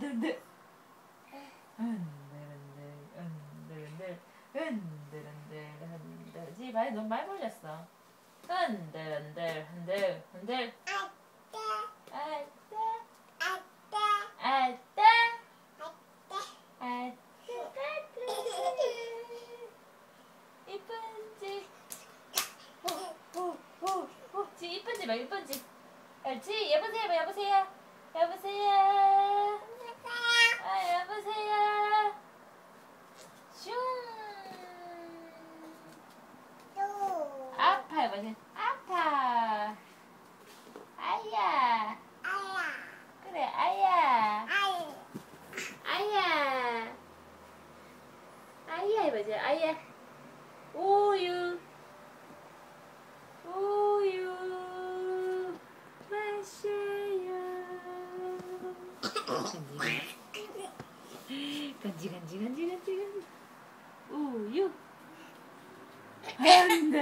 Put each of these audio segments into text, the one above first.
흔들흔들 흔들흔들 흔들흔들 흔들흔들 흔들 지 많이 너무 많이 벌렸어. 흔들흔들 흔들 흔들 아따 아따 아따. 이쁜지. 호호호호 지 이쁜지 말 이쁜지. 알지 여보세요 여보세요? 여보세요 아 여보세요 슝 아파 여보세요 아파. 아야. 그래 아야. 아야. 아야 해보자 아야. 우유. 우유. 마셔요. 간지 간지 간지 간지 간지. 우유 안돼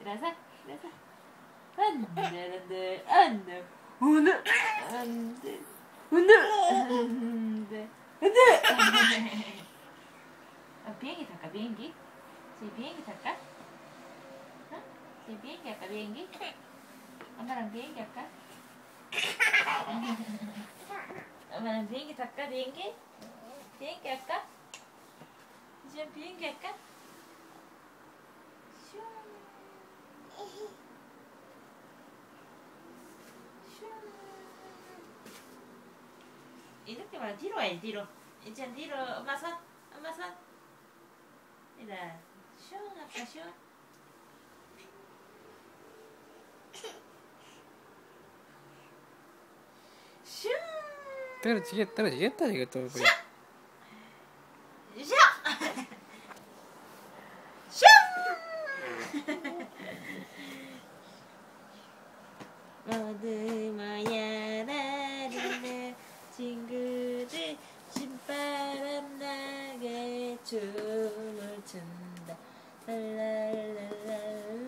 일어서 일어서 안돼 안돼 오늘 안돼 오늘 안돼 안돼 어, 비행기 탈까 비행기? 저희 비행기 탈까? 어? 저희 비행기 할까 비행기? 엄마랑 비행기 할까? 엄마랑 비행기 탈까 비행기? 비행기 할까? 이제 비행기 할까? 슝. 슝. 이렇게 말하 뒤로 와야지 뒤로 이제 어둠어야 나를 친구들 신바람 나게 춤을 춘다. 랄랄랄랄.